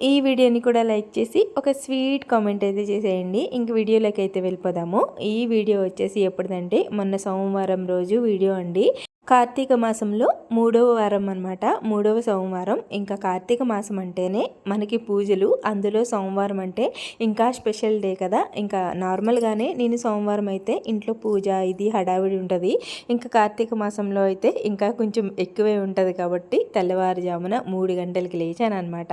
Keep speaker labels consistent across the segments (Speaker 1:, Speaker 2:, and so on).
Speaker 1: ఈ వీడియోని కూడా లైక్ చేసి ఒక స్వీట్ కామెంట్ అయితే చేసేయండి. ఇంక వీడియోలోకి అయితే వెళ్ళిపోదాము. ఈ వీడియో వచ్చేసి ఎప్పుడుదంటే మొన్న సోమవారం రోజు వీడియో అండి. కార్తీక మాసంలో మూడవ వారం అనమాట మూడవ సోమవారం. ఇంకా కార్తీక మాసం అంటేనే మనకి పూజలు అందులో సోమవారం అంటే ఇంకా స్పెషల్ డే కదా. ఇంకా నార్మల్గానే నేను సోమవారం అయితే ఇంట్లో పూజ ఇది హడావిడి ఉంటుంది. ఇంకా కార్తీక మాసంలో అయితే ఇంకా కొంచెం ఎక్కువే ఉంటుంది కాబట్టి తెల్లవారుజామున మూడు గంటలకి లేచాను అనమాట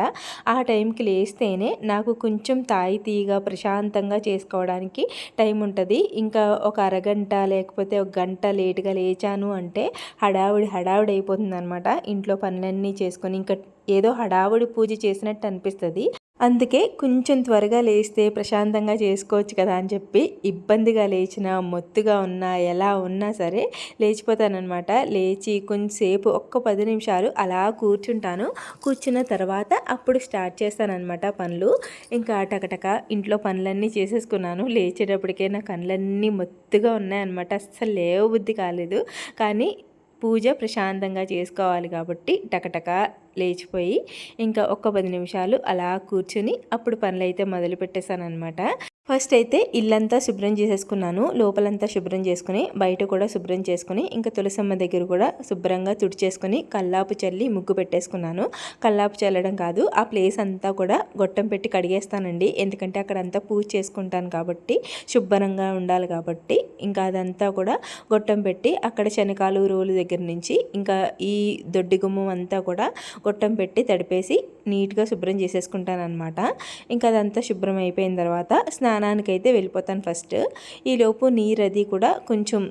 Speaker 1: ఆ టైంకి లేస్తేనే నాకు కొంచెం తాయితీగా ప్రశాంతంగా చేసుకోవడానికి టైం ఉంటుంది. ఇంకా ఒక అరగంట లేకపోతే ఒక గంట లేటుగా లేచాను అంటే హడావుడి హడావుడి అయిపోతుంది అనమాట ఇంట్లో పనులన్నీ చేసుకొని ఇంకా ఏదో హడావుడి పూజ చేసినట్టు అనిపిస్తుంది. అందుకే కొంచెం త్వరగా లేస్తే ప్రశాంతంగా చేసుకోవచ్చు కదా అని చెప్పి ఇబ్బందిగా లేచిన మొత్తుగా ఉన్నా ఎలా ఉన్నా సరే లేచిపోతానమాట లేచి కొంచెంసేపు ఒక్క పది నిమిషాలు అలా కూర్చుంటాను. కూర్చున్న తర్వాత అప్పుడు స్టార్ట్ చేస్తానమాట పనులు. ఇంకా టకటక ఇంట్లో పనులన్నీ చేసేసుకున్నాను. లేచేటప్పటికే నా కళ్ళన్నీ మొత్తుగా ఉన్నాయన్నమాట. అస్సలు లేవ బుద్ధి కాలేదు. కానీ పూజ ప్రశాంతంగా చేసుకోవాలి కాబట్టి టకటక లేచిపోయి ఇంకా ఒక్క పది నిమిషాలు అలా కూర్చుని అప్పుడు పనులు అయితే మొదలు పెట్టేశాను అనమాట ఫస్ట్ అయితే ఇల్లంతా శుభ్రం చేసేసుకున్నాను. లోపలంతా శుభ్రం చేసుకుని బయట కూడా శుభ్రం చేసుకుని ఇంకా తులసమ్మ దగ్గర కూడా శుభ్రంగా తుడిచేసుకుని కల్లాపు చల్లి ముగ్గు పెట్టేసుకున్నాను. కల్లాపు చల్లడం కాదు ఆ ప్లేస్ అంతా కూడా గొట్టం పెట్టి కడిగేస్తానండి. ఎందుకంటే అక్కడ అంతా పూజ చేసుకుంటాను కాబట్టి శుభ్రంగా ఉండాలి కాబట్టి ఇంకా అదంతా కూడా గొట్టం పెట్టి అక్కడ శనకాలు రోలు దగ్గర నుంచి ఇంకా ఈ దొడ్డి గుమ్మం అంతా కూడా గొట్టం పెట్టి తడిపేసి నీట్గా శుభ్రం చేసేసుకుంటాను అనమాట ఇంకా అదంతా శుభ్రం అయిపోయిన తర్వాత స్నా స్నానానికైతే వెళ్ళిపోతాను ఫస్ట్. ఈలోపు నీరు అది కూడా కొంచెం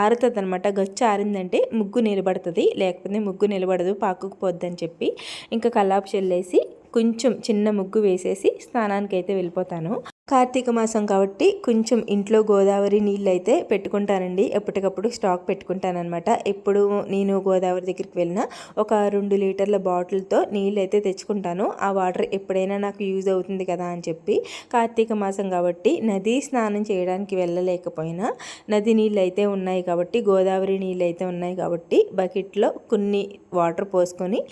Speaker 1: ఆరుతుంది అనమాట గచ్చు ఆరిందంటే ముగ్గు నిలబడుతుంది. లేకపోతే ముగ్గు నిలబడదు పాకుకుపోద్దని చెప్పి. ఇంకా కల్లాపు చెల్లేసి కొంచెం చిన్న ముగ్గు వేసేసి స్నానానికి అయితే వెళ్ళిపోతాను. కార్తీక మాసం కాబట్టి కొంచెం ఇంట్లో గోదావరి నీళ్ళు అయితే పెట్టుకుంటానండి. ఎప్పటికప్పుడు స్టాక్ పెట్టుకుంటానమాట ఎప్పుడు నేను గోదావరి దగ్గరికి వెళ్ళినా ఒక రెండు లీటర్ల బాటిల్తో నీళ్ళు అయితే తెచ్చుకుంటాను. ఆ వాటర్ ఎప్పుడైనా నాకు యూజ్ అవుతుంది కదా అని చెప్పి కార్తీక మాసం కాబట్టి నదీ స్నానం చేయడానికి వెళ్ళలేకపోయినా నది నీళ్ళు అయితే ఉన్నాయి కాబట్టి గోదావరి నీళ్ళు అయితే ఉన్నాయి కాబట్టి బకెట్లో కొన్ని వాటర్ పోసుకొని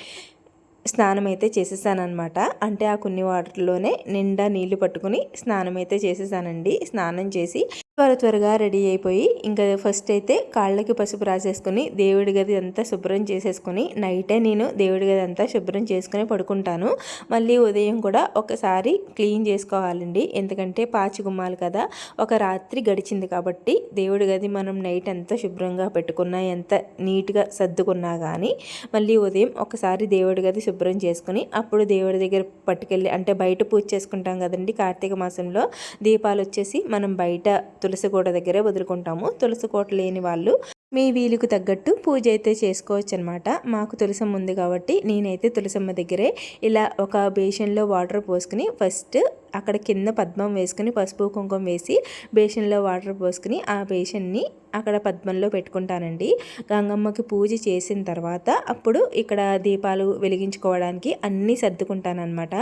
Speaker 1: స్నానం అయితే చేసేసానమాట అంటే ఆ కొన్ని వాటర్లోనే నిండా నీళ్ళు పట్టుకుని స్నానం అయితే చేసేసానండి. స్నానం చేసి త్వర త్వరగా రెడీ అయిపోయి ఇంకా ఫస్ట్ అయితే కాళ్ళకి పసుపు రాసేసుకుని దేవుడి గది అంతా శుభ్రం చేసేసుకుని నైటే నేను దేవుడి గది అంతా శుభ్రం చేసుకుని పడుకుంటాను. మళ్ళీ ఉదయం కూడా ఒకసారి క్లీన్ చేసుకోవాలండి. ఎందుకంటే పాచిగుమ్మాలి కదా. ఒక రాత్రి గడిచింది కాబట్టి దేవుడి గది మనం నైట్ ఎంత శుభ్రంగా పెట్టుకున్నా ఎంత నీట్గా సర్దుకున్నా కానీ మళ్ళీ ఉదయం ఒకసారి దేవుడి గది శుభ్రం చేసుకుని అప్పుడు దేవుడి దగ్గర పట్టుకెళ్ళి అంటే బయట పూజ చేసుకుంటాం కదండి కార్తీక మాసంలో దీపాలు వచ్చేసి మనం బయట తులసి కోట దగ్గరే వదులుకుంటాము. తులసి కోట లేని వాళ్ళు మీ వీలుకు తగ్గట్టు పూజ అయితే చేసుకోవచ్చు అనమాట మాకు తులసమ్మ ఉంది కాబట్టి నేనైతే తులసమ్మ దగ్గరే ఇలా ఒక బేషన్లో వాటర్ పోసుకుని ఫస్ట్ అక్కడ కింద పద్మం వేసుకుని పసుపు కుంకుమ వేసి బేషన్లో వాటర్ పోసుకుని ఆ బేషన్ని అక్కడ పద్మంలో పెట్టుకుంటానండి. గంగమ్మకి పూజ చేసిన తర్వాత అప్పుడు ఇక్కడ దీపాలు వెలిగించుకోవడానికి అన్నీ సర్దుకుంటానమాట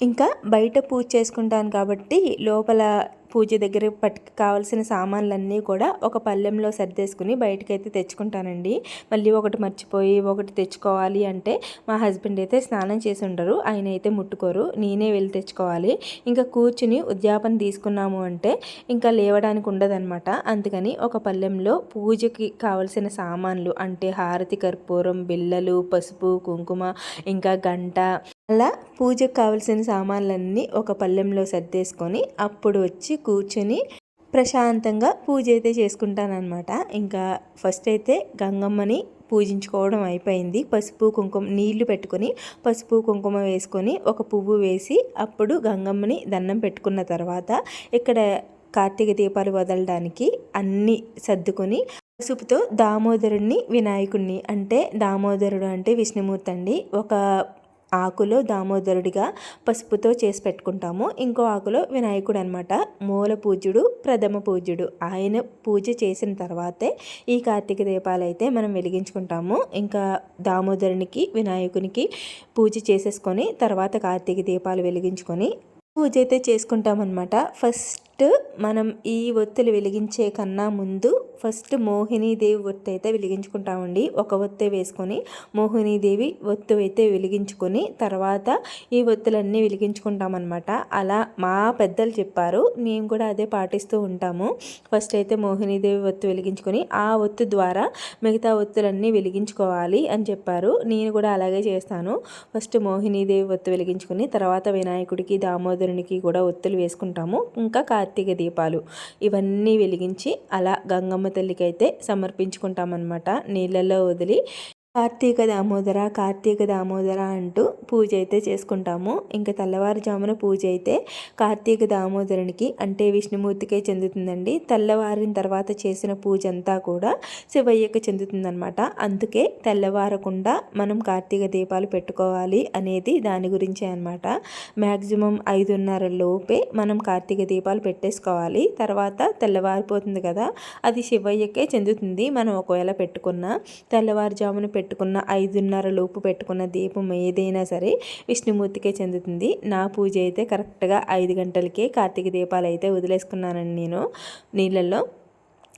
Speaker 1: ఇంకా బయట పూజ చేసుకుంటాను కాబట్టి లోపల పూజ దగ్గర పట్టుకు కావాల్సిన సామాన్లన్నీ కూడా ఒక పళ్ళెంలో సర్దేసుకుని బయటకైతే తెచ్చుకుంటానండి. మళ్ళీ ఒకటి మర్చిపోయి ఒకటి తెచ్చుకోవాలి అంటే మా హస్బెండ్ అయితే స్నానం చేసి ఉండరు. ఆయన అయితే ముట్టుకోరు. నేనే వెళ్ళి తెచ్చుకోవాలి. ఇంకా కూర్చుని ఉద్యాపన తీసుకున్నాము అంటే ఇంకా లేవడానికి ఉండదన్నమాట. అందుకని ఒక పళ్ళెంలో పూజకి కావలసిన సామాన్లు అంటే హారతి కర్పూరం బిల్లలు పసుపు కుంకుమ ఇంకా గంట అలా పూజకు కావలసిన సామాన్లన్నీ ఒక పళ్ళెంలో సర్దేసుకొని అప్పుడు వచ్చి కూర్చొని ప్రశాంతంగా పూజ అయితే చేసుకుంటానమాట ఇంకా ఫస్ట్ అయితే గంగమ్మని పూజించుకోవడం అయిపోయింది. పసుపు కుంకుమ నీళ్ళు పెట్టుకొని పసుపు కుంకుమ వేసుకొని ఒక పువ్వు వేసి అప్పుడు గంగమ్మని దండం పెట్టుకున్న తర్వాత ఇక్కడ కార్తీక దీపాలు వదలడానికి అన్నీ సర్దుకొని పసుపుతో దామోదరుణ్ణి వినాయకుడిని అంటే దామోదరుడు అంటే విష్ణుమూర్తి అండి. ఒక ఆకులో దామోదరుడిగా పసుపుతో చేసి పెట్టుకుంటాము. ఇంకో ఆకులో వినాయకుడు అనమాట మూల పూజ్యుడు ప్రథమ పూజ్యుడు. ఆయన పూజ చేసిన తర్వాతే ఈ కార్తీక దీపాలు అయితే మనం వెలిగించుకుంటాము. ఇంకా దామోదరునికి వినాయకునికి పూజ చేసేసుకొని తర్వాత కార్తీక దీపాలు వెలిగించుకొని పూజ అయితే చేసుకుంటామన్నమాట. ఫస్ట్ ఫస్ట్ మనం ఈ ఒత్తులు వెలిగించే కన్నా ముందు ఫస్ట్ మోహినీదేవి ఒత్తు అయితే వెలిగించుకుంటామండి. ఒక ఒత్తి వేసుకొని మోహినీదేవి ఒత్తు అయితే వెలిగించుకొని తర్వాత ఈ ఒత్తులన్నీ వెలిగించుకుంటామన్నమాట. అలా మా పెద్దలు చెప్పారు. మేము కూడా అదే పాటిస్తూ ఉంటాము. ఫస్ట్ అయితే మోహినీదేవి ఒత్తు వెలిగించుకొని ఆ ఒత్తు ద్వారా మిగతా ఒత్తులన్నీ వెలిగించుకోవాలి అని చెప్పారు. నేను కూడా అలాగే చేస్తాను. ఫస్ట్ మోహినీదేవి ఒత్తు వెలిగించుకొని తర్వాత వినాయకుడికి దామోదరునికి కూడా ఒత్తులు వేసుకుంటాము. ఇంకా కార్తీక దీపాలు. ఇవన్నీ వెలిగించి అలా గంగమ్మ తల్లికి అయితే సమర్పించుకుంటామన్నమాట. నీళ్ళల్లో వదిలి కార్తీక దామోదర కార్తీక దామోదర అంటూ పూజ అయితే చేసుకుంటాము. ఇంకా తెల్లవారుజామున పూజ అయితే కార్తీక దామోదరునికి అంటే విష్ణుమూర్తికే చెందుతుందండి. తెల్లవారిన తర్వాత చేసిన పూజ అంతా కూడా శివయ్యకి చెందుతుందనమాట అందుకే తెల్లవారకుండా మనం కార్తీక దీపాలు పెట్టుకోవాలి అనేది దాని గురించే అనమాట మ్యాక్సిమం ఐదున్నర లోపే మనం కార్తీక దీపాలు పెట్టేసుకోవాలి. తర్వాత తెల్లవారిపోతుంది కదా అది శివయ్యకే చెందుతుంది. మనం ఒకవేళ పెట్టుకున్న తెల్లవారుజామున పెట్టు పెట్టుకున్న ఐదున్నర లోపు పెట్టుకున్న దీపం ఏదైనా సరే విష్ణుమూర్తికే చెందుతుంది. నా పూజ అయితే కరెక్ట్గా ఐదు గంటలకే కార్తీక దీపాలు అయితే వదిలేసుకున్నానండి నేను నీళ్ళల్లో.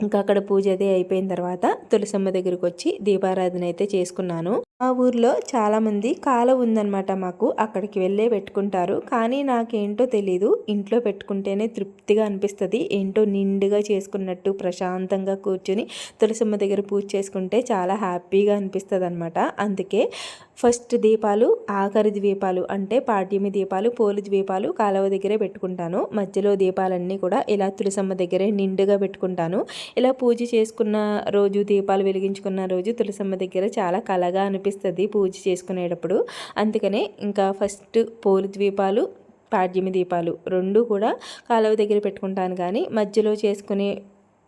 Speaker 1: ఇంకా అక్కడ పూజ అది అయిపోయిన తర్వాత తులసమ్మ దగ్గరికి వచ్చి దీపారాధన అయితే చేసుకున్నాను. మా ఊర్లో చాలామంది కాల ఉందన్నమాట మాకు అక్కడికి వెళ్ళే పెట్టుకుంటారు. కానీ నాకేంటో తెలీదు. ఇంట్లో పెట్టుకుంటేనే తృప్తిగా అనిపిస్తుంది. ఏంటో నిండుగా చేసుకున్నట్టు ప్రశాంతంగా కూర్చుని తులసమ్మ దగ్గర పూజ చేసుకుంటే చాలా హ్యాపీగా అనిపిస్తుంది అనమాట అందుకే ఫస్ట్ దీపాలు ఆఖరి దీపాలు అంటే పాడ్యమి దీపాలు పోలి దీపాలు కాలువ దగ్గరే పెట్టుకుంటాను. మధ్యలో దీపాలన్నీ కూడా ఇలా తులసమ్మ దగ్గరే నిండుగా పెట్టుకుంటాను. ఇలా పూజ చేసుకున్న రోజు దీపాలు వెలిగించుకున్న రోజు తులసమ్మ దగ్గర చాలా కలగా అనిపిస్తుంది పూజ చేసుకునేటప్పుడు. అందుకనే ఇంకా ఫస్ట్ పోలి ద్వీపాలు పాడ్యమి దీపాలు రెండు కూడా కాలువ దగ్గర పెట్టుకుంటాను. కానీ మధ్యలో చేసుకునే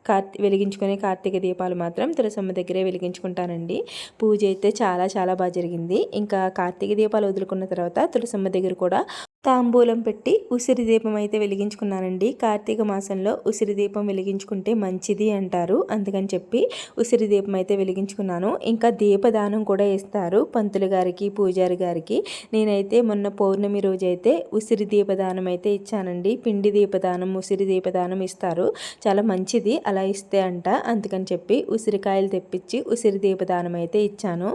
Speaker 1: కార్తీ వెలిగించుకునే కార్తీక దీపాలు మాత్రం తులసమ్మ దగ్గరే వెలిగించుకుంటానండి. పూజ అయితే చాలా చాలా బాగా జరిగింది. ఇంకా కార్తీక దీపాలు వదులుకున్న తర్వాత తులసమ్మ దగ్గర కూడా తాంబూలం పెట్టి ఉసిరి దీపం అయితే వెలిగించుకున్నానండి కార్తీక మాసంలో ఉసిరి దీపం వెలిగించుకుంటే మంచిది అంటారు. అందుకని చెప్పి ఉసిరి దీపం అయితే వెలిగించుకున్నాను. ఇంకా దీపదానం కూడా ఇస్తారు పంతులు గారికి పూజారి గారికి. నేనైతే మొన్న పౌర్ణమి రోజు అయితే ఉసిరి దీపదానం అయితే ఇచ్చానండి. పిండి దీపదానం ఉసిరి దీపదానం ఇస్తారు. చాలా మంచిది అలా ఇస్తే అంట. అందుకని చెప్పి ఉసిరికాయలు తెప్పించి ఉసిరి దీపదానం అయితే ఇచ్చాను.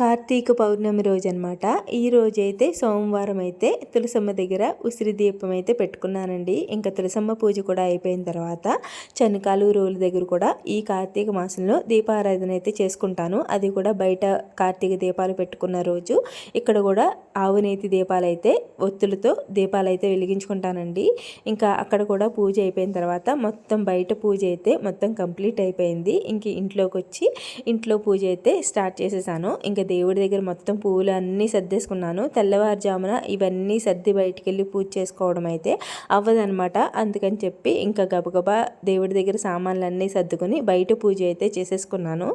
Speaker 1: కార్తీక పౌర్ణమి రోజు అనమాట ఈ రోజైతే సోమవారం అయితే తులసమ్మ దగ్గర ఉసిరి దీపం అయితే పెట్టుకున్నానండి. ఇంకా తులసమ్మ పూజ కూడా అయిపోయిన తర్వాత చనికాలు రోలు దగ్గర కూడా ఈ కార్తీక మాసంలో దీపారాధన అయితే చేసుకుంటాను. అది కూడా బయట కార్తీక దీపాలు పెట్టుకున్న రోజు. ఇక్కడ కూడా ఆవునేతి దీపాలు అయితే ఒత్తులతో దీపాలు అయితే వెలిగించుకుంటానండి. ఇంకా అక్కడ కూడా పూజ అయిపోయిన తర్వాత మొత్తం బయట పూజ అయితే మొత్తం కంప్లీట్ అయిపోయింది. ఇంక ఇంట్లోకి వచ్చి ఇంట్లో పూజ అయితే స్టార్ట్ చేసేసాను. ఇంకా దేవుడి దగ్గర మొత్తం పువ్వులు అన్నీ సర్దేసుకున్నాను. తెల్లవారుజామున ఇవన్నీ సర్ది బయటికి వెళ్ళి పూజ చేసుకోవడం అయితే అవ్వదనమాట అందుకని చెప్పి ఇంకా గబగబా దేవుడి దగ్గర సామాన్లు అన్నీ సర్దుకొని బయట పూజ అయితే చేసేసుకున్నాను.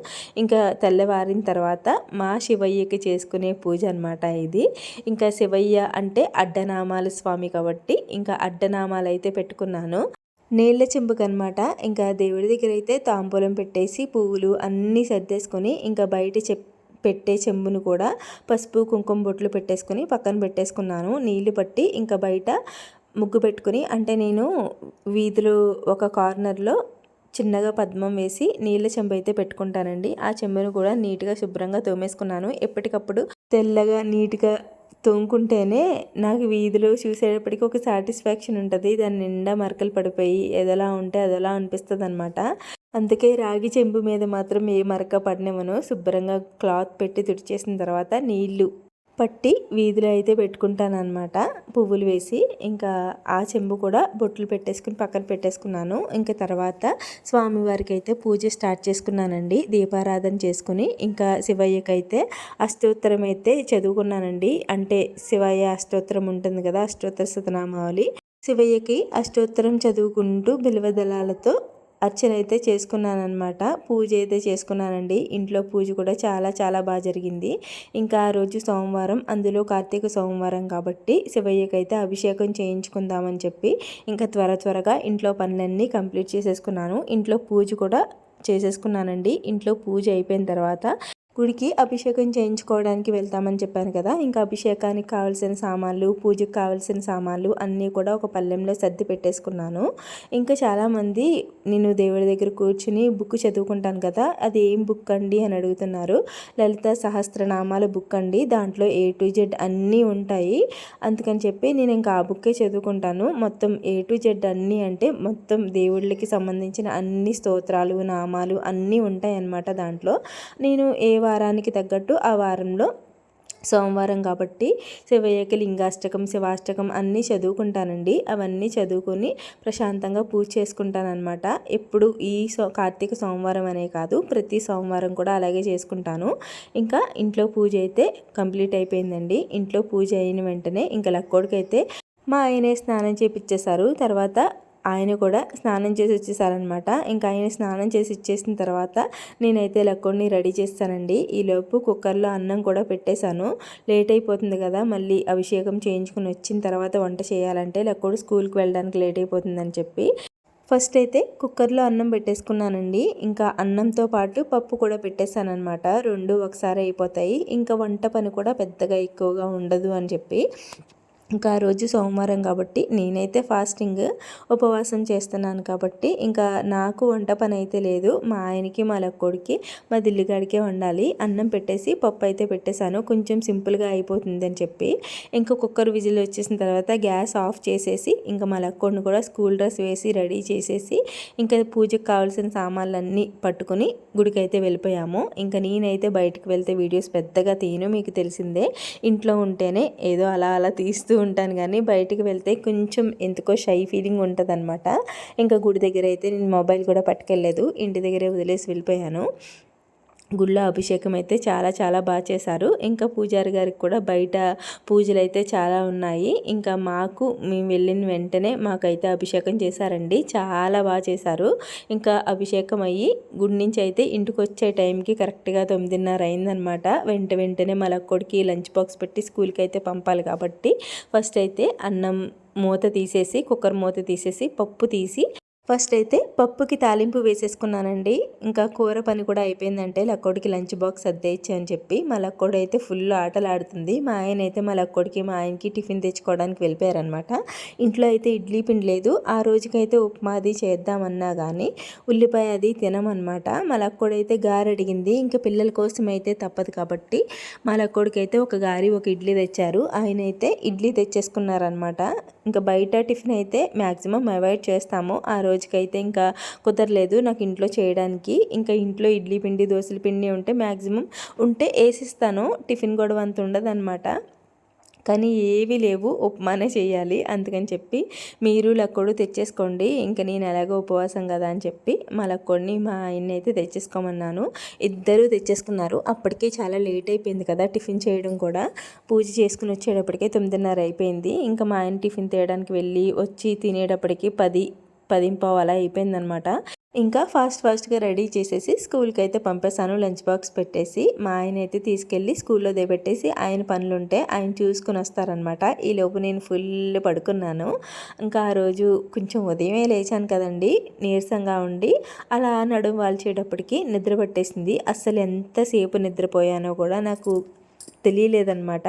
Speaker 1: ఇంకా తెల్లవారిన తర్వాత మా శివయ్యకి చేసుకునే పూజ అనమాట ఇది. ఇంకా శివయ్య అంటే అడ్డనామాలు స్వామి కాబట్టి ఇంకా అడ్డనామాలు అయితే పెట్టుకున్నాను. నీళ్ళ చెంబుకనమాట ఇంకా దేవుడి దగ్గర అయితే తాంబూలం పెట్టేసి పువ్వులు అన్నీ సర్దేసుకొని ఇంకా బయట చెప్ పెట్టే చెంబును కూడా పసుపు కుంకుమ బొట్లు పెట్టేసుకొని పక్కన పెట్టేసుకున్నాను. నీళ్ళు పట్టి ఇంకా బయట ముగ్గు పెట్టుకుని అంటే నేను వీధులు ఒక కార్నర్లో చిన్నగా పద్మం వేసి నీళ్ళ చెంబు అయితే పెట్టుకుంటానండి. ఆ చెంబును కూడా నీట్గా శుభ్రంగా తోమేసుకున్నాను. ఎప్పటికప్పుడు తెల్లగా నీట్గా తోముకుంటేనే నాకు వీధిలో చూసేటప్పటికి ఒక సాటిస్ఫాక్షన్ ఉంటుంది. దాని నిండా మరకలు పడిపోయి ఎదలా ఉంటే అదలా అనిపిస్తుంది అనమాట అందుకే రాగి చెంబు మీద మాత్రం ఏ మరక పడినవనో శుభ్రంగా క్లాత్ పెట్టి తుడిచేసిన తర్వాత నీళ్ళు పట్టి వీధిలో అయితే పెట్టుకుంటానమాట పువ్వులు వేసి ఇంకా ఆ చెంబు కూడా బొట్లు పెట్టేసుకుని పక్కన పెట్టేసుకున్నాను. ఇంకా తర్వాత స్వామివారికి అయితే పూజ స్టార్ట్ చేసుకున్నానండి. దీపారాధన చేసుకుని ఇంకా శివయ్యకి అయితే అష్టోత్తరం అయితే చదువుకున్నానండి. అంటే శివయ్య అష్టోత్తరం ఉంటుంది కదా అష్టోత్తర శతనామావళి శివయ్యకి అష్టోత్తరం చదువుకుంటూ బిల్వదళాలతో అర్చన అయితే చేసుకున్నానమాట పూజ అయితే చేసుకున్నానండి. ఇంట్లో పూజ కూడా చాలా చాలా బాగా జరిగింది. ఇంకా ఆ రోజు సోమవారం అందులో కార్తీక సోమవారం కాబట్టి శివయ్యకైతే అభిషేకం చేయించుకుందామని చెప్పి ఇంకా త్వర త్వరగా ఇంట్లో పనులన్నీ కంప్లీట్ చేసేసుకున్నాను. ఇంట్లో పూజ కూడా చేసేసుకున్నానండి. ఇంట్లో పూజ అయిపోయిన తర్వాత గుడికి అభిషేకం చేయించుకోవడానికి వెళ్తామని చెప్పాను కదా. ఇంకా అభిషేకానికి కావాల్సిన సామాన్లు పూజకు కావాల్సిన సామాన్లు అన్నీ కూడా ఒక పల్లెంలో సర్ది పెట్టేసుకున్నాను. ఇంకా చాలామంది నేను దేవుడి దగ్గర కూర్చుని బుక్ చదువుకుంటాను కదా అది ఏం బుక్ అండి? అని అడుగుతున్నారు. లలిత సహస్రనామాల బుక్ అండి. దాంట్లో ఏ టు జెడ్ అన్నీ ఉంటాయి. అందుకని చెప్పి నేను ఇంకా ఆ బుక్కే చదువుకుంటాను. మొత్తం ఏ టు జెడ్ అన్నీ అంటే మొత్తం దేవుళ్ళకి సంబంధించిన అన్ని స్తోత్రాలు నామాలు అన్నీ ఉంటాయి అన్నమాట దాంట్లో. నేను ఏ వారానికి తగ్గట్టు ఆ వారంలో సోమవారం కాబట్టి శివయ్యకి లింగాష్టకం శివాష్టకం అన్నీ చదువుకుంటానండి. అవన్నీ చదువుకొని ప్రశాంతంగా పూజ చేసుకుంటానమాట ఎప్పుడు ఈ సో కార్తీక సోమవారం అనే కాదు ప్రతి సోమవారం కూడా అలాగే చేసుకుంటాను. ఇంకా ఇంట్లో పూజ అయితే కంప్లీట్ అయిపోయిందండి. ఇంట్లో పూజ అయిన వెంటనే ఇంకా లక్కోడికైతే మా ఆయనే స్నానం చేపించేశారు తర్వాత ఆయన కూడా స్నానం చేసి వచ్చేసారనమాట ఇంకా ఆయన స్నానం చేసి ఇచ్చేసిన తర్వాత నేనైతే లక్కోడిని రెడీ చేస్తానండి. ఈలోపు కుక్కర్లో అన్నం కూడా పెట్టేశాను. లేట్ అయిపోతుంది కదా మళ్ళీ అభిషేకం చేయించుకుని వచ్చిన తర్వాత వంట చేయాలంటే లక్కోడు స్కూల్కి వెళ్ళడానికి లేట్ అయిపోతుందని చెప్పి. ఫస్ట్ అయితే కుక్కర్లో అన్నం పెట్టేసుకున్నానండి. ఇంకా అన్నంతో పాటు పప్పు కూడా పెట్టేశానమాట రెండు ఒకసారి అయిపోతాయి. ఇంకా వంట పని కూడా పెద్దగా ఎక్కువగా ఉండదు అని చెప్పి. ఇంకా ఆ రోజు సోమవారం కాబట్టి నేనైతే ఫాస్టింగ్ ఉపవాసం చేస్తున్నాను కాబట్టి ఇంకా నాకు వంట పని అయితే లేదు. మా ఆయనకి మా లక్కోడికి మా దిల్లిగాడికే వండాలి. అన్నం పెట్టేసి పప్పు అయితే పెట్టేశాను. కొంచెం సింపుల్గా అయిపోతుంది అని చెప్పి ఇంకా కుక్కర్ విజిల్ వచ్చేసిన తర్వాత గ్యాస్ ఆఫ్ చేసేసి ఇంకా మా లక్కోడిని కూడా స్కూల్ డ్రెస్ వేసి రెడీ చేసేసి ఇంకా పూజకు కావాల్సిన సామాన్లన్నీ పట్టుకుని గుడికి అయితే వెళ్ళిపోయాము. ఇంకా నేనైతే బయటకు వెళ్తే వీడియోస్ పెద్దగా తీయను మీకు తెలిసిందే. ఇంట్లో ఉంటేనే ఏదో అలా అలా తీస్తూ ఉంటాను కానీ బయటికి వెళ్తే కొంచెం ఎందుకో షై ఫీలింగ్ ఉంటుంది అనమాట ఇంకా గుడి దగ్గర అయితే నేను మొబైల్ కూడా పట్టుకెళ్ళలేదు. ఇంటి దగ్గరే వదిలేసి వెళ్ళిపోయాను. గుళ్ళో అభిషేకం అయితే చాలా చాలా బాగా చేశారు. ఇంకా పూజారి గారికి కూడా బయట పూజలు అయితే చాలా ఉన్నాయి. ఇంకా మాకు మేము వెళ్ళిన వెంటనే మాకైతే అభిషేకం చేశారండి. చాలా బాగా చేశారు. ఇంకా అభిషేకం అయ్యి గుడి నుంచి అయితే ఇంటికి వచ్చే టైంకి కరెక్ట్గా తొమ్మిదిన్నర అయిందనమాట వెంట వెంటనే మలక్కొడికి లంచ్ బాక్స్ పెట్టి స్కూల్కి అయితే పంపాలి కాబట్టి ఫస్ట్ అయితే అన్నం మూత తీసేసి కుక్కర్ మూత తీసేసి పప్పు తీసి ఫస్ట్ అయితే పప్పుకి తాలింపు వేసేసుకున్నానండి. ఇంకా కూర పని కూడా అయిపోయిందంటే లక్కోడికి లంచ్ బాక్స్ అద్దేయచ్చు అని చెప్పి మా లక్కోడు అయితే ఫుల్ ఆటలు ఆడుతుంది మా ఆయన అయితే మా లక్కోడికి మా ఆయనకి టిఫిన్ తెచ్చుకోవడానికి వెళ్ళిపోయారనమాట ఇంట్లో అయితే ఇడ్లీ పిండి లేదు. ఆ రోజుకైతే ఉప్మాది చేద్దామన్నా కానీ ఉల్లిపాయ అది తినమనమాట మా లక్కోడైతే గారు అడిగింది. ఇంకా పిల్లల కోసం అయితే తప్పదు కాబట్టి మా లక్కోడికి అయితే ఒక గారి ఒక ఇడ్లీ తెచ్చారు. ఆయన అయితే ఇడ్లీ తెచ్చేసుకున్నారనమాట ఇంకా బయట టిఫిన్ అయితే మ్యాక్సిమం అవాయిడ్ చేస్తాము. ఆ రోజు రోజుకైతే ఇంకా కుదరలేదు నాకు ఇంట్లో చేయడానికి. ఇంకా ఇంట్లో ఇడ్లీ పిండి దోశల పిండి ఉంటే మ్యాక్సిమం ఉంటే వేసిస్తాను. టిఫిన్ గొడవ అంత ఉండదు అనమాట కానీ ఏవి లేవు ఉప్మానే చేయాలి అందుకని చెప్పి మీరు లక్కోడు తెచ్చేసుకోండి. ఇంకా నేను ఎలాగో ఉపవాసం కదా అని చెప్పి మా లక్కోడిని మా ఆయన్ని అయితే తెచ్చేసుకోమన్నాను. ఇద్దరూ తెచ్చేసుకున్నారు. అప్పటికే చాలా లేట్ అయిపోయింది కదా టిఫిన్ చేయడం కూడా. పూజ చేసుకుని వచ్చేటప్పటికే తొమ్మిదిన్నర అయిపోయింది. ఇంకా మా ఆయన టిఫిన్ తేయడానికి వెళ్ళి వచ్చి తినేటప్పటికి పది పదింపావు అలా అయిపోయిందనమాట. ఇంకా ఫాస్ట్ ఫాస్ట్గా రెడీ చేసేసి స్కూల్కి అయితే పంపేశాను. లంచ్ బాక్స్ పెట్టేసి మా ఆయన అయితే తీసుకెళ్ళి స్కూల్లో దిగబెట్టేసి ఆయన పనులుంటే ఆయన చూసుకుని వస్తారనమాట. ఈలోపు నేను ఫుల్ పడుకున్నాను. ఇంకా ఆ రోజు కొంచెం ఉదయమే లేచాను కదండి. నీరసంగా ఉండి అలా నడుము వాల్చేటప్పటికి నిద్ర పట్టేసింది. అస్సలు ఎంతసేపు నిద్రపోయానో కూడా నాకు తెలియలేదనమాట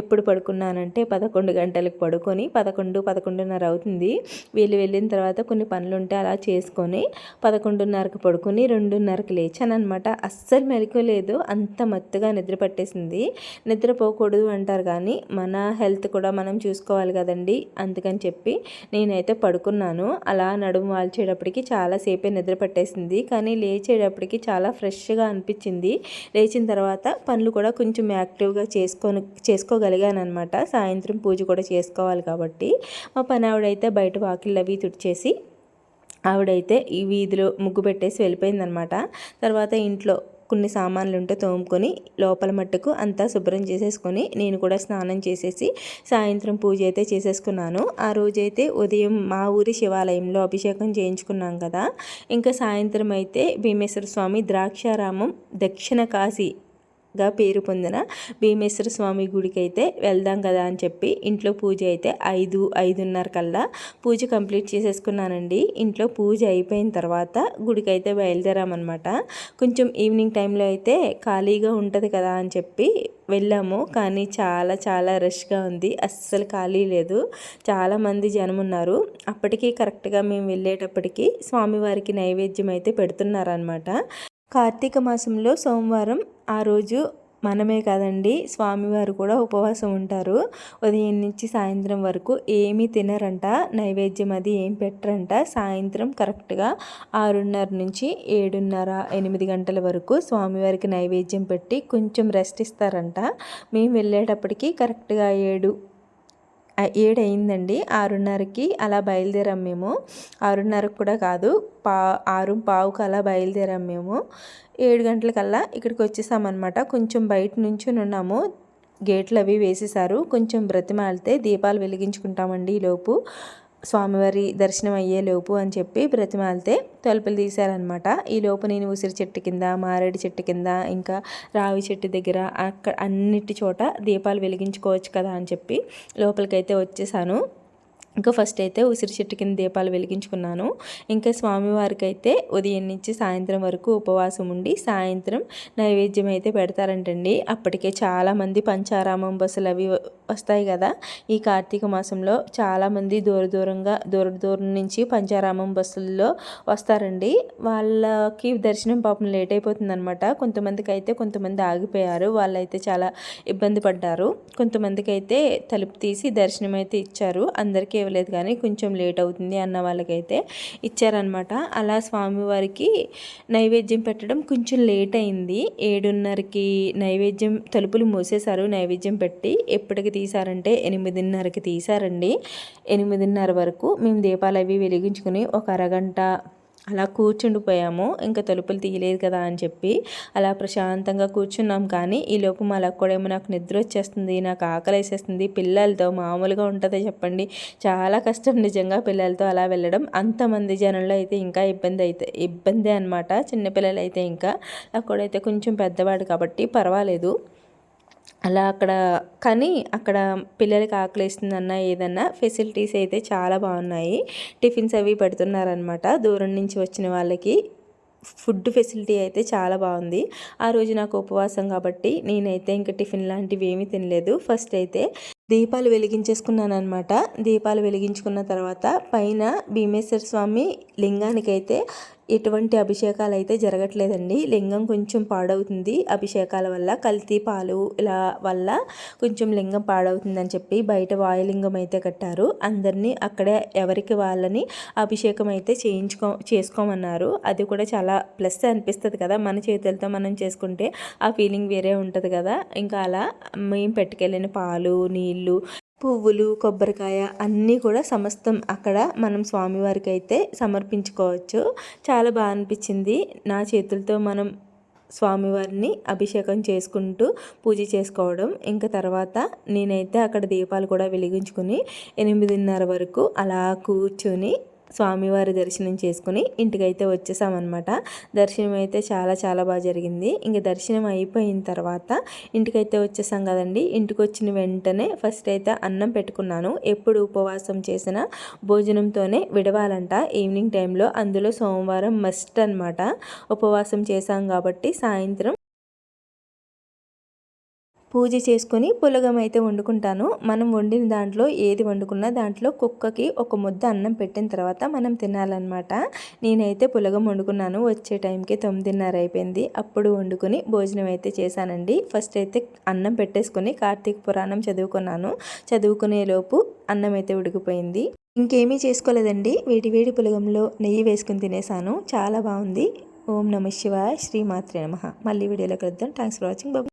Speaker 1: ఎప్పుడు పడుకున్నానంటే పదకొండు గంటలకు పడుకొని పదకొండు పదకొండున్నర అవుతుంది. వీళ్ళు వెళ్ళిన తర్వాత కొన్ని పనులు ఉంటే అలా చేసుకొని పదకొండున్నరకు పడుకొని రెండున్నరకు లేచానమాట అస్సలు మెలకలేదు అంత మత్తుగా నిద్ర పట్టేసింది. నిద్రపోకూడదు అంటారు కానీ మన హెల్త్ కూడా మనం చూసుకోవాలి కదండి. అందుకని చెప్పి నేనైతే పడుకున్నాను. అలా నడుము వాల్చేటప్పటికి చాలాసేపే నిద్ర పట్టేసింది. కానీ లేచేటప్పటికి చాలా ఫ్రెష్గా అనిపించింది. లేచిన తర్వాత పనులు కూడా కొంచెం యాక్టివ్ యాక్టివ్గా చేసుకొని చేసుకోగలిగానమాట సాయంత్రం పూజ కూడా చేసుకోవాలి కాబట్టి. మా పని ఆవిడైతే బయట వాకిళ్ళు అవి తుడిచేసి ఆవిడైతే ఈ వీధిలో ముగ్గు పెట్టేసి వెళ్ళిపోయిందనమాట తర్వాత ఇంట్లో కొన్ని సామాన్లు ఉంటే తోముకొని లోపల మట్టుకు అంతా శుభ్రం చేసేసుకొని నేను కూడా స్నానం చేసేసి సాయంత్రం పూజ అయితే చేసేసుకున్నాను. ఆ రోజైతే ఉదయం మా ఊరి శివాలయంలో అభిషేకం చేయించుకున్నాం కదా. ఇంకా సాయంత్రం అయితే భీమేశ్వర స్వామి ద్రాక్షారామం దక్షిణ కాశీ గా పేరు పొందిన భీమేశ్వర స్వామి గుడికి అయితే వెళ్దాం కదా అని చెప్పి ఇంట్లో పూజ అయితే ఐదు ఐదున్నర కల్లా పూజ కంప్లీట్ చేసేసుకున్నానండి. ఇంట్లో పూజ అయిపోయిన తర్వాత గుడికి అయితే బయలుదేరామన్నమాట. కొంచెం ఈవినింగ్ టైంలో అయితే ఖాళీగా ఉంటుంది కదా అని చెప్పి వెళ్ళాము. కానీ చాలా చాలా రష్గా ఉంది. అస్సలు ఖాళీ లేదు. చాలామంది జనం ఉన్నారు. అప్పటికి కరెక్ట్గా మేము వెళ్ళేటప్పటికి స్వామివారికి నైవేద్యం అయితే పెడుతున్నారనమాట కార్తీక మాసంలో సోమవారం ఆ రోజు మనమే కాదండి స్వామివారు కూడా ఉపవాసం ఉంటారు. ఉదయం నుంచి సాయంత్రం వరకు ఏమీ తినరంట నైవేద్యం అది ఏం పెట్టరంట. సాయంత్రం కరెక్ట్గా ఆరున్నర నుంచి ఏడున్నర ఎనిమిది గంటల వరకు స్వామివారికి నైవేద్యం పెట్టి కొంచెం రెస్ట్ ఇస్తారంట. మేము వెళ్ళేటప్పటికి కరెక్ట్గా ఏడు ఏడు అయిందండి ఆరున్నరకి అలా బయలుదేరాం మేము. ఆరున్నరకు కూడా కాదు పా ఆరు పావుకు అలా బయలుదేరాం మేము. ఏడు గంటలకల్లా ఇక్కడికి వచ్చేసామన్నమాట. కొంచెం బయట నుంచి ఉన్నాము. గేట్లు అవి వేసేసారు కొంచెం బ్రతిమాలితే దీపాలు వెలిగించుకుంటామండి ఈలోపు. స్వామివారి దర్శనం అయ్యేలోపు అని చెప్పి బ్రతిమాలితే తలుపులు తీశారనమాట ఈ లోపు నేను ఉసిరి చెట్టు కింద మారేడు చెట్టు కింద ఇంకా రావి చెట్టు దగ్గర అక్కడ అన్నిటి చోట దీపాలు వెలిగించుకోవచ్చు కదా అని చెప్పి లోపలికైతే వచ్చేసాను. ఇంకా ఫస్ట్ అయితే ఉసిరి చెట్టు కింద దీపాలు వెలిగించుకున్నాను. ఇంకా స్వామివారికి అయితే ఉదయం నుంచి సాయంత్రం వరకు ఉపవాసం ఉండి సాయంత్రం నైవేద్యం అయితే పెడతారంటండి. అప్పటికే చాలామంది పంచారామం బస్సులు అవి వస్తాయి కదా. ఈ కార్తీక మాసంలో చాలామంది దూర దూరంగా దూర దూరం నుంచి పంచారామం బస్సుల్లో వస్తారండి. వాళ్ళకి దర్శనం పాపం లేట్ అయిపోతుంది అనమాట కొంతమందికి అయితే కొంతమంది ఆగిపోయారు. వాళ్ళైతే చాలా ఇబ్బంది పడ్డారు. కొంతమందికి అయితే తలుపు తీసి దర్శనం అయితే ఇచ్చారు. అందరికీ ఇవ్వలేదు కానీ కొంచెం లేట్ అవుతుంది అన్న వాళ్ళకైతే ఇచ్చారనమాట అలా స్వామివారికి నైవేద్యం పెట్టడం కొంచెం లేట్ అయింది. ఏడున్నరకి నైవేద్యం తలుపులు మూసేశారు. నైవేద్యం పెట్టి ఎప్పటికి తీసారంటే ఎనిమిదిన్నరకి తీశారండి. ఎనిమిదిన్నర వరకు మేము దీపాలు అవి వెలిగించుకుని ఒక అరగంట అలా కూర్చుండిపోయాము. ఇంకా తలుపులు తీయలేదు కదా అని చెప్పి అలా ప్రశాంతంగా కూర్చున్నాం. కానీ ఈ లోపు మా ఏమో నాకు నిద్ర వచ్చేస్తుంది నాకు ఆకలి వేసేస్తుంది. పిల్లలతో మామూలుగా ఉంటుందో చెప్పండి. చాలా కష్టం నిజంగా పిల్లలతో అలా వెళ్ళడం. అంతమంది జనంలో అయితే ఇంకా ఇబ్బంది అయితే ఇబ్బంది అనమాట చిన్నపిల్లలు అయితే ఇంకా. లక్కోడైతే కొంచెం పెద్దవాడు కాబట్టి పర్వాలేదు. అలా అక్కడ కానీ అక్కడ పిల్లలకి ఆకలిస్తుందన్నా ఏదన్నా ఫెసిలిటీస్ అయితే చాలా బాగున్నాయి. టిఫిన్స్ అవి పెడుతున్నారనమాట దూరం నుంచి వచ్చిన వాళ్ళకి ఫుడ్ ఫెసిలిటీ అయితే చాలా బాగుంది. ఆ రోజు నాకు ఉపవాసం కాబట్టి నేనైతే ఇంకా టిఫిన్ లాంటివి ఏమీ తినలేదు. ఫస్ట్ అయితే దీపాలు వెలిగించేసుకున్నాను అనమాట దీపాలు వెలిగించుకున్న తర్వాత పైన భీమేశ్వర స్వామి లింగానికైతే ఎటువంటి అభిషేకాలు అయితే జరగట్లేదండి. లింగం కొంచెం పాడవుతుంది. అభిషేకాల వల్ల కల్తీ పాలు ఇలా వల్ల కొంచెం లింగం పాడవుతుందని చెప్పి బయట వాయులింగం అయితే కట్టారు. అందరినీ అక్కడే ఎవరికి వాళ్ళని అభిషేకం అయితే చేయించుకో చేసుకోమన్నారు. అది కూడా చాలా ప్లస్ అనిపిస్తుంది కదా. మన చేతులతో మనం చేసుకుంటే ఆ ఫీలింగ్ వేరే ఉంటుంది కదా. ఇంకా అలా మేము పెట్టుకెళ్ళిన పాలు నీళ్ళు పువ్వులు కొబ్బరికాయ అన్నీ కూడా సమస్తం అక్కడ మనం స్వామివారికి అయితే సమర్పించుకోవచ్చు. చాలా బాగా అనిపించింది. నా చేతులతో మనం స్వామివారిని అభిషేకం చేసుకుంటూ పూజ చేసుకోవడం. ఇంకా తర్వాత నేనైతే అక్కడ దీపాలు కూడా వెలిగించుకుని ఎనిమిదిన్నర వరకు అలా కూర్చొని స్వామివారి దర్శనం చేసుకుని ఇంటికైతే వచ్చేసామన్నమాట. దర్శనం అయితే చాలా చాలా బాగా జరిగింది. ఇంక దర్శనం అయిపోయిన తర్వాత ఇంటికైతే వచ్చేసాం కదండి. ఇంటికి వచ్చిన వెంటనే ఫస్ట్ అయితే అన్నం పెట్టుకున్నాను. ఎప్పుడు ఉపవాసం చేసిన భోజనంతోనే విడవాలంట. ఈవినింగ్ టైంలో అందులో సోమవారం మస్ట్ అనమాట ఉపవాసం చేశాం కాబట్టి సాయంత్రం పూజ చేసుకొని పులగం అయితే వండుకుంటాను. మనం వండిన దాంట్లో ఏది వండుకున్నా దాంట్లో కుక్కకి ఒక ముద్ద అన్నం పెట్టిన తర్వాత మనం తినాలన్నమాట. నేనైతే పులగం వండుకున్నాను. వచ్చే టైంకి తొమ్మిదిన్నర అయిపోయింది. అప్పుడు వండుకొని భోజనం అయితే చేశానండి. ఫస్ట్ అయితే అన్నం పెట్టేసుకొని కార్తీక పురాణం చదువుకున్నాను. చదువుకునేలోపు అన్నం అయితే ఉడికిపోయింది. ఇంకేమీ చేసుకోలేదండి. వేడి వేడి పులగంలో నెయ్యి వేసుకుని తినేసాను. చాలా బాగుంది. ఓం నమ శివాయ. శ్రీమాత్రే నమ. మళ్ళీ వీడియోలో కలుద్దాం. Thanks for watching Babu